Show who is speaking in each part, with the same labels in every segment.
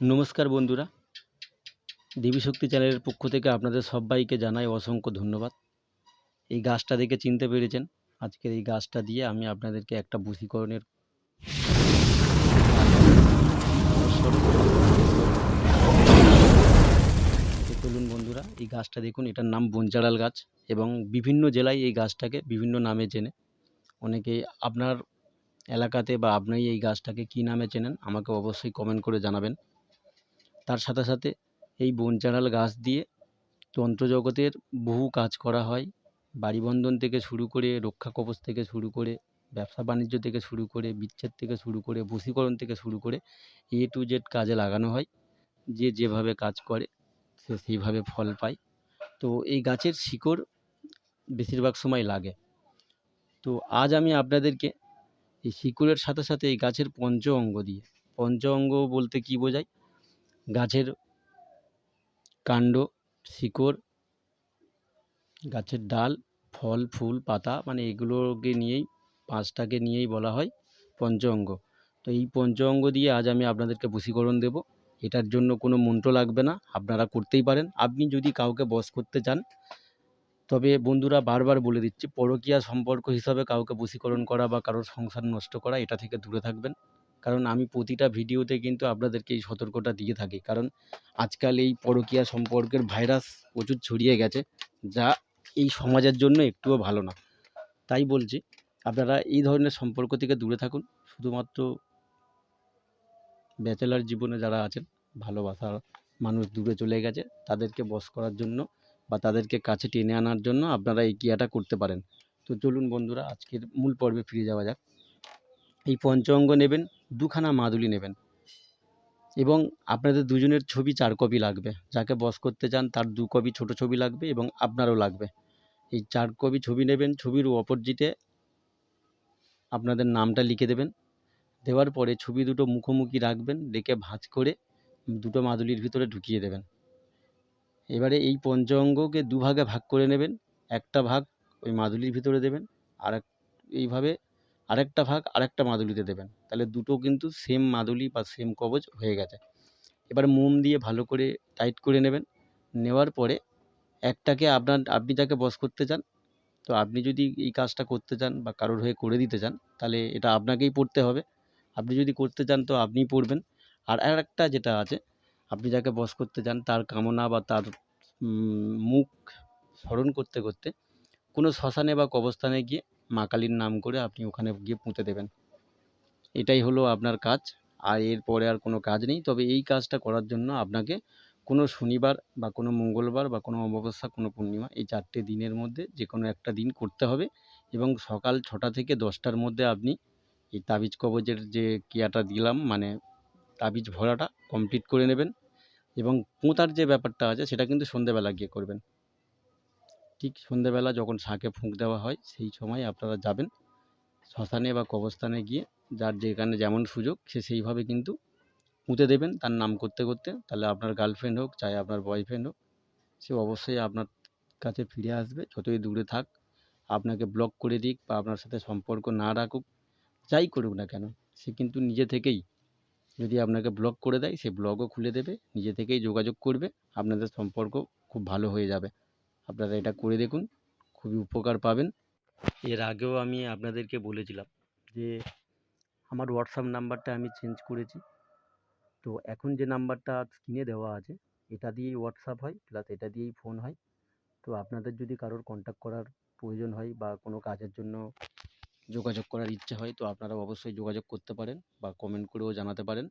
Speaker 1: নমস্কার বন্ধুরা। দেবী শক্তি চ্যানেলের পক্ষ থেকে আপনাদের সবাইকে জানাই অসংখ্য ধন্যবাদ। এই গাছটা দেখে চিনতে পেরেছেন? আজকের এই গাছটা দিয়ে আমি আপনাদেরকে একটা বশীকরণের তো চলুন বন্ধুরা, এই গাছটা দেখুন, এটার নাম বনচাড়াল গাছ এবং বিভিন্ন জেলায় এই গাছটাকে বিভিন্ন নামে চেনে। অনেকে আপনার এলাকাতে বা আপনি এই গাছটাকে কী নামে চেনেন, আমাকে অবশ্যই কমেন্ট করে জানাবেন। তার সাথে সাথে এই বনচাঁড়াল গাছ দিয়ে তন্ত্রজগতের বহু কাজ করা হয়। বাড়িবন্ধন থেকে শুরু করে রক্ষা কবচ থেকে শুরু করে, ব্যবসা বাণিজ্য থেকে শুরু করে, বিচ্ছেদ থেকে শুরু করে বশীকরণ থেকে শুরু করে এ টু জেড কাজে লাগানো হয়। যে যেভাবে কাজ করে, সে সেইভাবে ফল পায়। তো এই গাছের শিকড় বেশিরভাগ সময় লাগে। তো আজ আমি আপনাদেরকে এই শিকড়ের সাথে সাথে এই গাছের পঞ্চ অঙ্গ দিয়ে, পঞ্চ অঙ্গ বলতে কী বোঝায়? গাছের কাণ্ড, শিকড়, গাছের ডাল, ফল, ফুল, পাতা মানে এগুলোকে নিয়েই, পাঁচটাকে নিয়েই বলা হয় পঞ্চ অঙ্গ তো এই পঞ্চ অঙ্গ দিয়ে আজ আমি আপনাদেরকে বশীকরণ দেব। এটার জন্য কোনো মন্ত্র লাগবে না, আপনারা করতেই পারেন। আপনি যদি কাউকে বশ করতে চান, তবে বন্ধুরা বারবার বলে দিচ্ছি, পরকীয়া সম্পর্ক হিসাবে কাউকে বশীকরণ করা বা কারোর সংসার নষ্ট করা, এটা থেকে দূরে থাকবেন। কারণ আমি প্রতিটা ভিডিওতে কিন্তু আপনাদেরকে এই সতর্কতা দিয়ে থাকি। কারণ আজকাল এই পরকীয়া সম্পর্কের ভাইরাস প্রচুর ছড়িয়ে গেছে, যা এই সমাজের জন্য একটুও ভালো না। তাই বলছি, আপনারা এই ধরনের সম্পর্ক থেকে দূরে থাকুন। শুধুমাত্র ব্যাচেলার জীবনে যারা আছেন, ভালোবাসার মানুষ দূরে চলে গেছে, তাদেরকে বস করার জন্য বা তাদেরকে কাছে টেনে আনার জন্য আপনারা এই ক্রিয়াটা করতে পারেন। তো চলুন বন্ধুরা, আজকের মূল পর্বে ফিরে যাওয়া যাক। এই পঞ্চঅঙ্গ নেবেন দুখানা মাদুলি নেবেন। এবং আপনাদের দুজনের ছবি চার কপি লাগবে। যাকে বস করতে চান তার দু কপি ছোট ছবি লাগবে এবং আপনারও লাগবে। এই চার কপি ছবি নেবেন, ছবির অপোজিটে আপনাদের নামটা লিখে দেবেন। দেওয়ার পরে ছবি দুটো মুখোমুখি রাখবেন রেখে ভাঁজ করে দুটো মাদুলির ভিতরে ঢুকিয়ে দেবেন। এবারে এই পঞ্চঅঙ্গকে দুভাগে ভাগ করে নেবেন। একটা ভাগ ওই মাদুলির ভিতরে দেবেন, আর এইভাবে আরেকটা ভাগ আরেকটা মাদুলিতে দেবেন। তাহলে দুটো কিন্তু সেম মাদুলি বা সেম কবচ হয়ে গেছে। এবার মোম দিয়ে ভালো করে টাইট করে নেবেন। নেওয়ার পরে একটাকে আপনার, আপনি যাকে বস করতে চান, তো আপনি যদি এই কাজটা করতে চান বা কারোর হয়ে করে দিতে চান, তাহলে এটা আপনাকেই পড়তে হবে। আপনি যদি করতে চান তো আপনিই পড়বেন। আর আরেকটা যেটা আছে, আপনি যাকে বস করতে চান, তার কামনা বা তার মুখ স্মরণ করতে করতে কোনো শ্মশানে বা কবরস্থানে গিয়ে মা কালীর নাম করে আপনি ওখানে গিয়ে পুঁতে দেবেন। এটাই হলো আপনার কাজ। আর এরপরে আর কোনো কাজ নেই। তবে এই কাজটা করার জন্য আপনাকে কোনো শনিবার বা কোনো মঙ্গলবার বা কোনো অমাবস্যা, কোনো পূর্ণিমা এই চারটে দিনের মধ্যে যে কোনো একটা দিন করতে হবে এবং সকাল ছটা থেকে দশটার মধ্যে আপনি এই তাবিজ কবজের যে ক্রিয়াটা দিলাম মানে তাবিজ ভরাটা কমপ্লিট করে নেবেন এবং পোঁতার যে ব্যাপারটা আছে সেটা কিন্তু সন্ধেবেলা গিয়ে করবেন। ঠিক সন্ধেবেলা যখন শাঁখে ফুঁক দেওয়া হয়, সেই সময় আপনারা যাবেন শ্মশানে বা কবরস্থানে গিয়ে, যার যেখানে যেমন সুযোগ, সে সেইভাবে কিন্তু পুঁতে দেবেন তার নাম করতে করতে। তাহলে আপনার গার্লফ্রেন্ড হোক, চাই আপনার বয়ফ্রেন্ড হোক, সে অবশ্যই আপনার কাছে ফিরে আসবে, যতই দূরে থাক। আপনাকে ব্লক করে দিক বা আপনার সাথে সম্পর্ক না রাখুক, যাই করুক না কেন, সে কিন্তু নিজে থেকেই যদি আপনাকে ব্লক করে দেয়, সে ব্লগও খুলে দেবে, নিজে থেকেই যোগাযোগ করবে, আপনাদের সম্পর্ক খুব ভালো হয়ে যাবে। আপনারা এটা করে দেখুন, খুবই উপকার পাবেন। এর আগেও আমি আপনাদেরকে বলেছিলাম যে, আমার হোয়াটসঅ্যাপ নাম্বারটা আমি চেঞ্জ করেছি। তো এখন যে নাম্বারটা স্ক্রিনে দেওয়া আছে, এটা দিয়েই হোয়াটসঅ্যাপ হয় প্লাস এটা দিয়েই ফোন হয়। তো আপনাদের যদি কারোর কন্ট্যাক্ট করার প্রয়োজন হয় বা কোনো কাজের জন্য যোগাযোগ করার ইচ্ছে হয়, তো আপনারা অবশ্যই যোগাযোগ করতে পারেন বা কমেন্ট করেও জানাতে পারেন।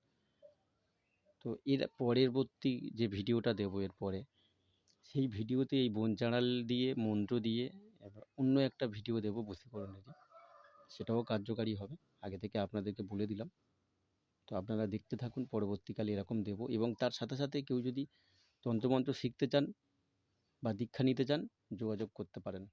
Speaker 1: তো এর পরবর্তী যে ভিডিওটা দেবো এরপরে সেই ভিডিওতে এই বন চাঁড়াল দিয়ে, মন্ত্র দিয়ে অন্য একটা ভিডিও দেবো বশীকরণেরই সেটাও কার্যকারী হবে। আগে থেকে আপনাদেরকে বলে দিলাম। তো আপনারা দেখতে থাকুন, পরবর্তীকালে এরকম দেব। এবং তার সাথে সাথে কেউ যদি তন্ত্রমন্ত্র শিখতে চান বা দীক্ষা নিতে চান, যোগাযোগ করতে পারেন।